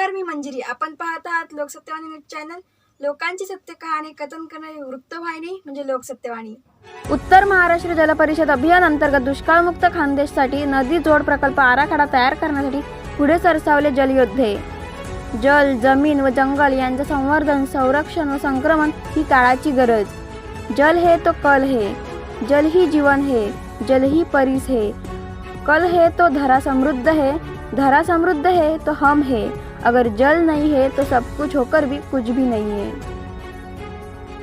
नमस्कार मी मंजिरी. आपण पाहत आहात लोकसत्यवाणी न्यूज चॅनल. लोकांची सत्य कहाणी कथन करणारी वृत्तवाहिनी म्हणजे लोकसत्यवाणी. उत्तर महाराष्ट्र जल परिषद अभियान अंतर्गत दुष्काळमुक्त खानदेशसाठी नदी जोड प्रकल्प आराखडा तयार करण्यासाठी पुढे सरसावले जलयोद्धे जल जमीन व जंगल यांचे संवर्धन संरक्षण व संक्रमण ही काळाची गरज. जल हे तो कल है. जल ही जीवन है. जल ही परिस है. कल हे तो धरा समृद्ध है. धरा समृद्ध है तो हम है. अगर जल नहीं है तो सब कुछ होकर भी कुछ भी नहीं है।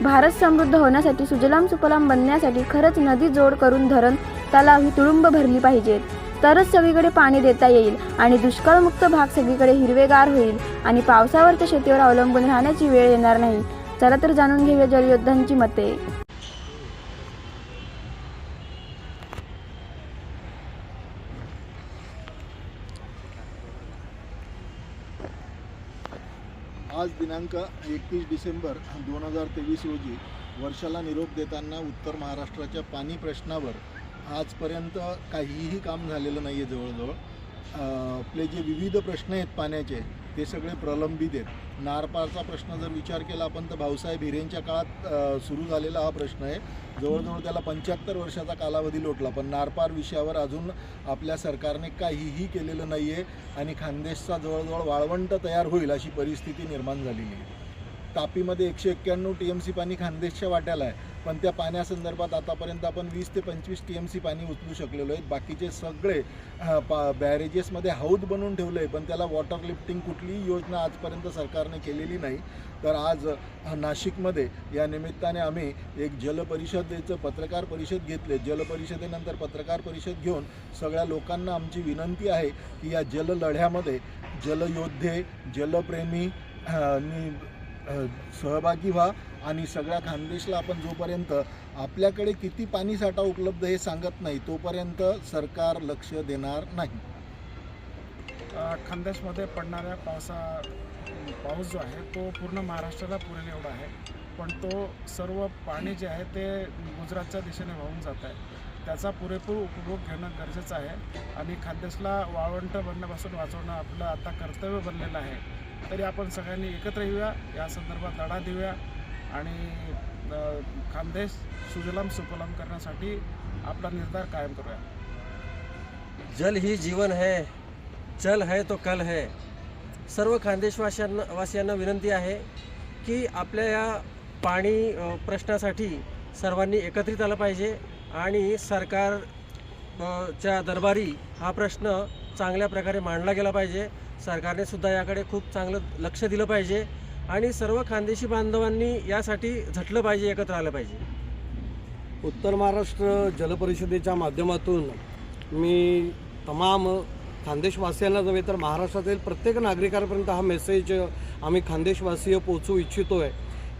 भारत समृद्ध होण्यासाठी सुजलाम सुफलाम बनण्यासाठी खरंच नदी जोड करून धरण तलाव ही तुडुंब भरली पाहिजेत तरच सगळीकडे पाणी देता येईल आणि दुष्काळमुक्त भाग सगळीकडे हिरवेगार होईल आणि पावसावरच्या शेतीवर अवलंबून राहण्याची वेळ येणार नाही. चला तर जाणून घेऊया जलयोद्धांची मते. आज दिनांक एकतीस डिसेंबर दोन हजार तेवीस रोजी वर्षाला निरोप देताना उत्तर महाराष्ट्राच्या पाणी प्रश्नावर आजपर्यंत काहीही काम झालेलं नाही आहे जवळजवळ आपले जे विविध प्रश्न आहेत पाण्याचे ते सगळे प्रलंबित आहेत. नारपारचा प्रश्न जर विचार केला आपण तर भाऊसाहेब हिरेंच्या काळात सुरू झालेला हा प्रश्न आहे. जवळजवळ त्याला पंच्याहत्तर वर्षाचा कालावधी लोटला. पण नारपार विषयावर अजून आपल्या सरकारने काहीही केलेलं नाही आहे आणि खानदेशचा जवळजवळ वाळवंट तयार होईल अशी परिस्थिती निर्माण झालेली आहे. तापीमध्ये एकशे एक्क्याण्णव टी एम सी पाणी खानदेशच्या वाट्याला आहे. पण त्या पाण्यासंदर्भात आतापर्यंत आपण वीस ते पंचवीस टी एम सी पाणी उचलू शकलेलो आहेत. बाकीचे सगळे पा बॅरेजेसमध्ये हौद बनवून ठेवलं आहे पण त्याला वॉटर लिफ्टिंग कुठलीही योजना आजपर्यंत सरकारने केलेली नाही. तर आज नाशिकमध्ये या निमित्ताने आम्ही एक जलपरिषदेचं पत्रकार परिषद घेतले जलपरिषदेनंतर पत्रकार परिषद घेऊन सगळ्या लोकांना आमची विनंती आहे की या जललढ्यामध्ये जलयोद्धे जलप्रेमी सहभागी व्हा आणि सगळ्या खानदेशला आपण जोपर्यंत आपल्याकडे किती पाणी साठा उपलब्ध हे सांगत नाही तोपर्यंत सरकार लक्ष देणार नाही. खानदेशमध्ये पडणाऱ्या पावसा पाऊस जो आहे तो पूर्ण महाराष्ट्राला पुरेल एवढा आहे. पण तो सर्व पाणी जे आहे ते गुजरातच्या दिशेने वाहून जात आहे. त्याचा पुरेपूर उपभोग घेणं गरजेचं आहे. आणि खानदेशला वाळवंट बनण्यापासून वाचवणं आपलं आता कर्तव्य बनलेलं आहे. तरी आपण सगळ्यांनी एकत्र येऊया. या संदर्भात लढा देऊया. आणि खानदेश सुजलाम सुफलाम करण्यासाठी आपला निर्धार कायम करूया. जल ही जीवन है जल है तो कल है. सर्व खानदेशवासियांना वासियांना विनंती आहे की आपल्या या पाणी प्रश्नासाठी सर्वांनी एकत्रित आलं पाहिजे. आणि सरकार च्या दरबारी हा प्रश्न चांगल्या प्रकारे मांडला गेला पाहिजे. सरकारने सुद्धा याकडे खूप चांगलं लक्ष दिलं पाहिजे आणि सर्व खानदेशी बांधवांनी यासाठी झटलं पाहिजे एकत्र आलं पाहिजे. उत्तर महाराष्ट्र जलपरिषदेच्या माध्यमातून मी तमाम खानदेशवासियांना नव्हे तर महाराष्ट्रातील प्रत्येक नागरिकांपर्यंत हा मेसेज आम्ही खानदेशवासीय पोचू इच्छितो आहे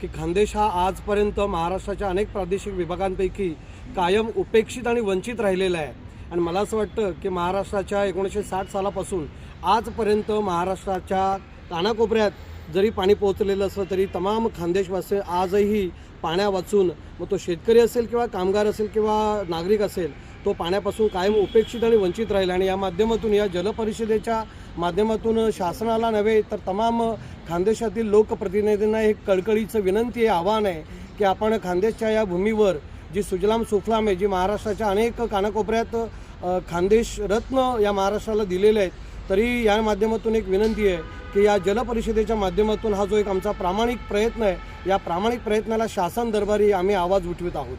की खानदेश हा आजपर्यंत महाराष्ट्राच्या अनेक प्रादेशिक विभागांपैकी कायम उपेक्षित आणि वंचित राहिलेला आहे. आणि मला असं वाटतं की महाराष्ट्राच्या एकोणीसशे साठ सालापासून आजपर्यंत महाराष्ट्राच्या कानाकोपऱ्यात जरी पाणी पोहोचलेलं असलं तरी तमाम खानदेशवासी आजही पाण्या वाचून मग तो शेतकरी असेल किंवा कामगार असेल किंवा नागरिक असेल तो पाण्यापासून कायम उपेक्षित आणि वंचित राहील. आणि या माध्यमातून या जलपरिषदेच्या माध्यमातून शासनाला नव्हे तर तमाम खानदेशातील लोकप्रतिनिधींना एक कळकळीचं विनंती आहे आव्हान आहे की आपण खानदेशच्या या भूमीवर जी सुजलाम सुफलाम आहे जी महाराष्ट्राच्या अनेक कानाकोपऱ्यात खानदेश रत्न या महाराष्ट्राला दिलेले आहेत. तरी या माध्यमातून एक विनंती आहे की या जलपरिषदेच्या माध्यमातून हा जो एक आमचा प्रामाणिक प्रयत्न आहे या प्रामाणिक प्रयत्नाला शासन दरबारी आम्ही आवाज उठवित आहोत.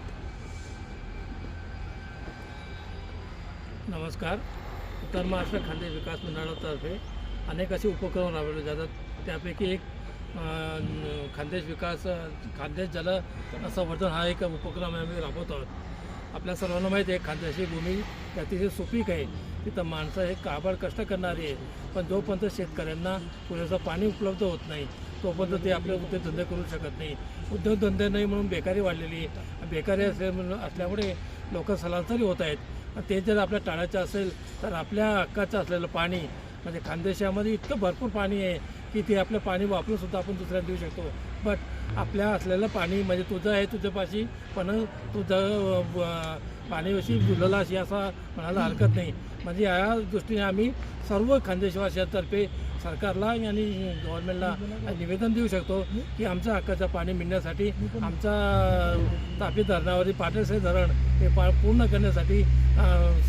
नमस्कार. उत्तर महाराष्ट्र खानदेश विकास मंडळातर्फे अनेक असे उपक्रम राबवले जातात. त्यापैकी एक खानदेश विकास खानदेश जल संवर्धन हा एक उपक्रम आम्ही राबवत आहोत. आपल्या सर्वांना माहिती आहे खानदेशी भूमी अतिशय सुपीक आहे. तिथं माणसं हे काबड कष्ट करणारी आहे पण जोपर्यंत शेतकऱ्यांना पुरेसं पाणी उपलब्ध होत नाही तोपर्यंत ते आपले उद्योगधंदे करू शकत नाही. उद्योगधंदे नाही म्हणून बेकारी वाढलेली आहे. बेकारी असल्या असल्यामुळे लोक स्थलांतरी होत आहेत. आणि ते जर आपल्या टाळायचं असेल तर आपल्या हक्काचं असलेलं पाणी म्हणजे खानदेशामध्ये इतकं भरपूर पाणी आहे की ते आपलं पाणी वापरून सुद्धा आपण दुसऱ्याला देऊ शकतो. बट आपल्या असलेलं पाणी म्हणजे तुझं आहे तुझ्यापाशी पण तुझं अं, ब- पाण्याविषयी अशी असा म्हणायला हरकत नाही. म्हणजे या दृष्टीने आम्ही सर्व खानदेशवासियांतर्फे सरकारला आणि गव्हर्नमेंटला निवेदन देऊ शकतो की आमचं हक्काचं पाणी मिळण्यासाठी आमचा तापी धरणावरील पाटणसे धरण हे पा पूर्ण करण्यासाठी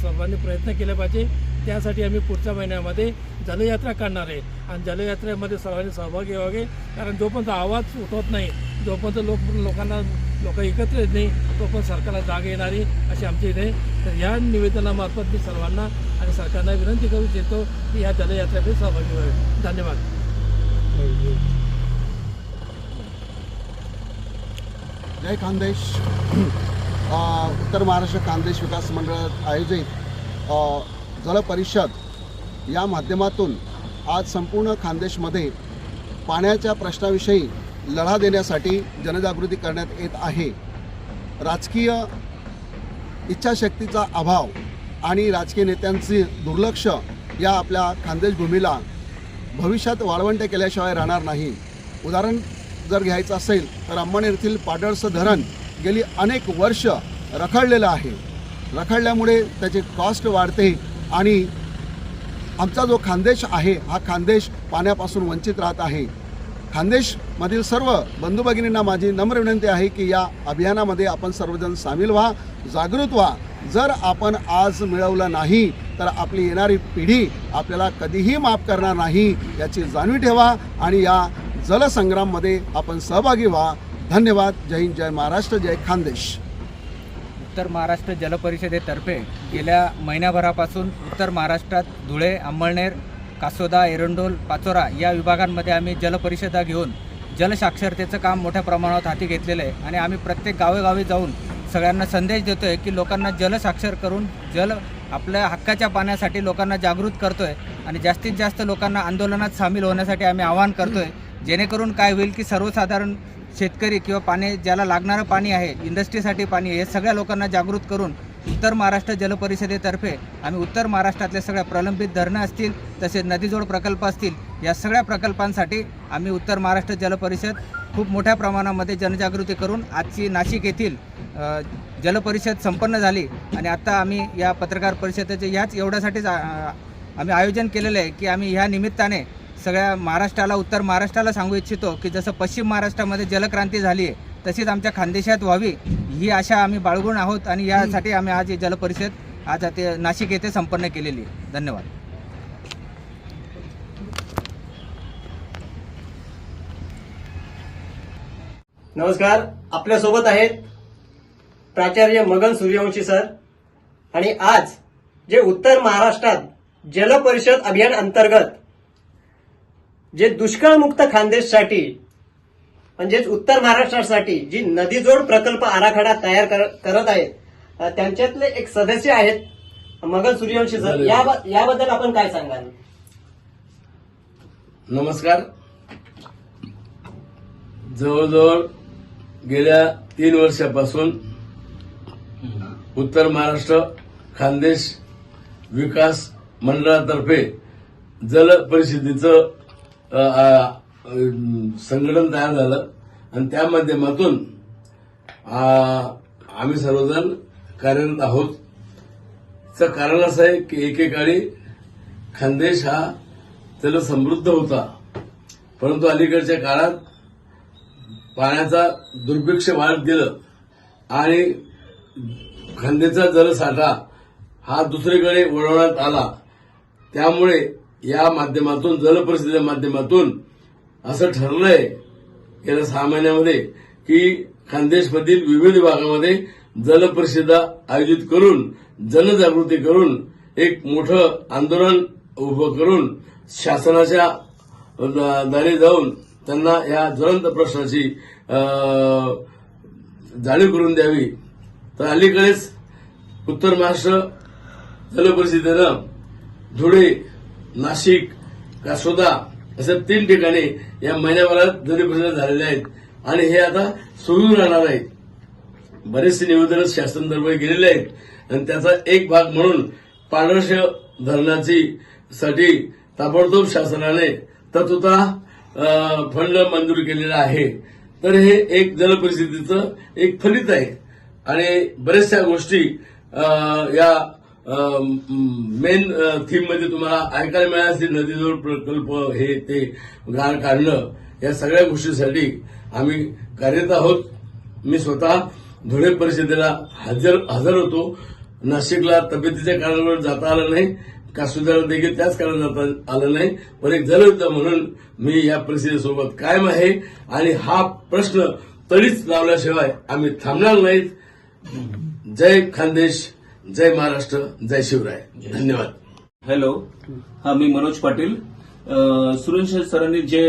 सर्वांनी प्रयत्न केले पाहिजे. त्यासाठी आम्ही पुढच्या महिन्यामध्ये जलयात्रा काढणार आहे. आणि जलयात्रेमध्ये सर्वांनी सहभागी व्हावे कारण जोपर्यंत आवाज उठवत नाही जोपर्यंत लोक लोकांना लोक एकत्र येत नाही तोपर्यंत सरकारला जाग येणारी अशी आमची इथे तर ह्या निवेदनामार्फत मी सर्वांना आणि सरकारला विनंती करू इच्छितो की या जलयात्रेमध्ये सहभागी व्हावे. धन्यवाद. जय खानदेश उत्तर महाराष्ट्र खानदेश विकास मंडळात आयोजित जल परिषद या माध्यमातून आज संपूर्ण खानदेशमध्ये पाण्याच्या प्रश्नाविषयी लढा देण्यासाठी जनजागृती करण्यात येत आहे. राजकीय इच्छाशक्तीचा अभाव आणि राजकीय नेत्यांचे दुर्लक्ष या आपल्या खानदेश भूमीला भविष्यात वाळवंटे केल्याशिवाय राहणार नाही. उदाहरण जर घ्यायचं असेल तर अंबनेर येथील पाडळचं धरण गेली अनेक वर्ष रखडलेलं आहे. रखडल्यामुळे त्याचे कॉस्ट वाढते. आणि आमचा जो खानदेश आहे हा खानदेश पाण्यापासून वंचित राहत आहे. खानदेशमधील सर्व बंधू भगिनींना माझी नम्र विनंती आहे की या अभियानामध्ये आपण सर्वजण सामील व्हा जागृत व्हा. जर आपण आज मिळवलं नाही तर आपली येणारी पिढी आपल्याला कधीही माफ करणार नाही याची जाणीव ठेवा आणि या जलसंग्राममध्ये आपण सहभागी व्हा. धन्यवाद. जय हिंद जय महाराष्ट्र जय खानदेश. उत्तर महाराष्ट्र जल परिषदेतर्फे गेल्या महिन्याभरापासून उत्तर महाराष्ट्रात धुळे अंमळनेर कासोदा एरंडोल पाचोरा या विभागांमध्ये आम्ही जलपरिषदा घेऊन जलसाक्षरतेचं काम मोठ्या प्रमाणात हाती घेतलेलं आहे. आणि आम्ही प्रत्येक गावेगावी जाऊन सगळ्यांना संदेश देतो आहे की लोकांना जलसाक्षर करून जल आपल्या हक्काच्या पाण्यासाठी लोकांना जागृत करतो आहे आणि जास्तीत जास्त लोकांना आंदोलनात सामील होण्यासाठी आम्ही आवाहन करतो आहे जेणेकरून काय होईल की सर्वसाधारण शेतकरी किंवा पाणी ज्याला लागणारं पाणी आहे इंडस्ट्रीसाठी पाणी आहे हे सगळ्या लोकांना जागृत करून उत्तर महाराष्ट्र जलपरिषदेतर्फे आम्ही उत्तर महाराष्ट्रातल्या सगळ्या प्रलंबित धरणं असतील तसेच नदीजोड प्रकल्प असतील या सगळ्या प्रकल्पांसाठी आम्ही उत्तर महाराष्ट्र जलपरिषद खूप मोठ्या प्रमाणामध्ये जनजागृती करून आजची नाशिक येथील जलपरिषद संपन्न झाली. आणि आत्ता आम्ही या पत्रकार परिषदेचे ह्याच एवढ्यासाठीच आम्ही आयोजन केलेलं आहे की आम्ही ह्या निमित्ताने सगळ्या महाराष्ट्राला उत्तर महाराष्ट्राला सांगू इच्छितो की जसं पश्चिम महाराष्ट्रामध्ये जलक्रांती झाली आहे तशीच आमच्या खानदेशात व्हावी ही आशा आम्ही बाळगून आहोत आणि यासाठी आम्ही आज ही जलपरिषद आज ते नाशिक येथे संपन्न केलेली आहे. धन्यवाद. नमस्कार आपल्यासोबत आहेत प्राचार्य मगन सूर्यवंशी सर आणि आज जे उत्तर महाराष्ट्रात जल परिषद अभियान अंतर्गत जे दुष्काळमुक्त खानदेशसाठी म्हणजेच उत्तर महाराष्ट्रासाठी जी नदीजोड प्रकल्प आराखडा तयार कर- करत आहेत त्यांच्यातले एक सदस्य आहेत मगन सूर्यवंशी सर. या- याबद्दल आपण काय सांगाल? नमस्कार. जवळजवळ गेल्या तीन वर्षापासून उत्तर महाराष्ट्र खानदेश विकास मंडळातर्फे जल परिषदेचं संघटन तयार झालं. आणि त्या माध्यमातून आम्ही सर्वजण कार्यरत आहोत. त्याचं कारण असं आहे की एकेकाळी खानदेश हा त्याला समृद्ध होता. परंतु अलीकडच्या काळात पाण्याचा दुर्भिक्ष वाढत गेलं. आणि खांदेचा जलसाठा हा दुसरीकडे वळवण्यात आला. त्यामुळे या माध्यमातून जलप्रसिद्धीच्या माध्यमातून असं ठरलंय गेल्या सहा महिन्यामध्ये की खानदेशमधील विविध भागामध्ये जलपरिषदा आयोजित करून जनजागृती करून एक मोठं आंदोलन उभं करून शासनाच्या दारी जाऊन त्यांना या ज्वलंत प्रश्नाची जाणीव करून द्यावी. तर अलीकडेच उत्तर महाराष्ट्र जलपरिषदेनं धुळे नाशिक कासोदा अशा तीन ठिकाणी या महिन्याभरात जलपरिषद झालेले आहेत. आणि हे आता सुरू राहणार आहेत. बरेचसे निवेदन शासन दरबारी गेलेले आहेत. आणि त्याचा एक भाग म्हणून पांढरश धरणाची साठी ताबडतोब शासनाने तत्वता फंड मंजूर केलेला आहे. तर हे एक जलपरिस्थितीचं एक फलित आहे. आणि बऱ्याचशा गोष्टी या मेन थीममध्ये म्हणजे तुम्हाला ऐकायला मिळालं असतील नदीजोड प्रकल्प हे ते गाळ काढणं या सगळ्या गोष्टीसाठी आम्ही कार्यरत आहोत. मी स्वतः धुळे परिषदेला हजर हजर होतो. नाशिकला तब्येतीच्या कारणावर जाता आलं नाही. कासुदाला देखील त्याच कारण जाता आलं नाही. पण एक जलयुद्ध म्हणून मी या परिषदेसोबत कायम आहे. आणि हा प्रश्न तळीच लावल्याशिवाय आम्ही थांबणार नाहीत. जय खानदेश. जय महाराष्ट्र जय शिवराय. धन्यवाद. हॅलो हा मी मनोज पाटील. सुरेश सरांनी जे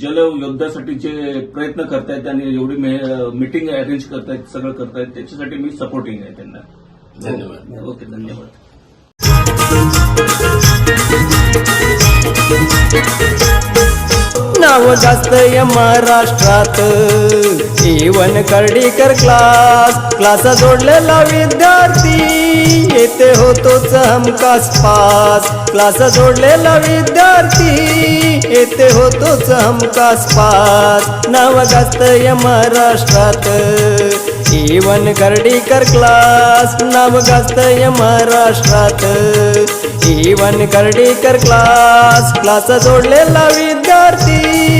जल योद्ध्यासाठी जे प्रयत्न करतायत आणि एवढी मीटिंग अरेंज करतायत सगळं करतायत त्याच्यासाठी मी सपोर्टिंग आहे त्यांना. धन्यवाद. ओके धन्यवाद. नाव जास्त या महाराष्ट्रात. जीवन कर्डीकर क्लास क्लास जोडलेला विद्यार्थी. येथे होतोच हमकास पास. क्लास जोडलेला विद्यार्थी येथे होतोच हमकास पास. नाव जास्त या महाराष्ट्रात. Even कर्डीकर class. नाव गाजत या महाराष्ट्रात. Even कर्डीकर class. क्लास जोडलेला विद्यार्थी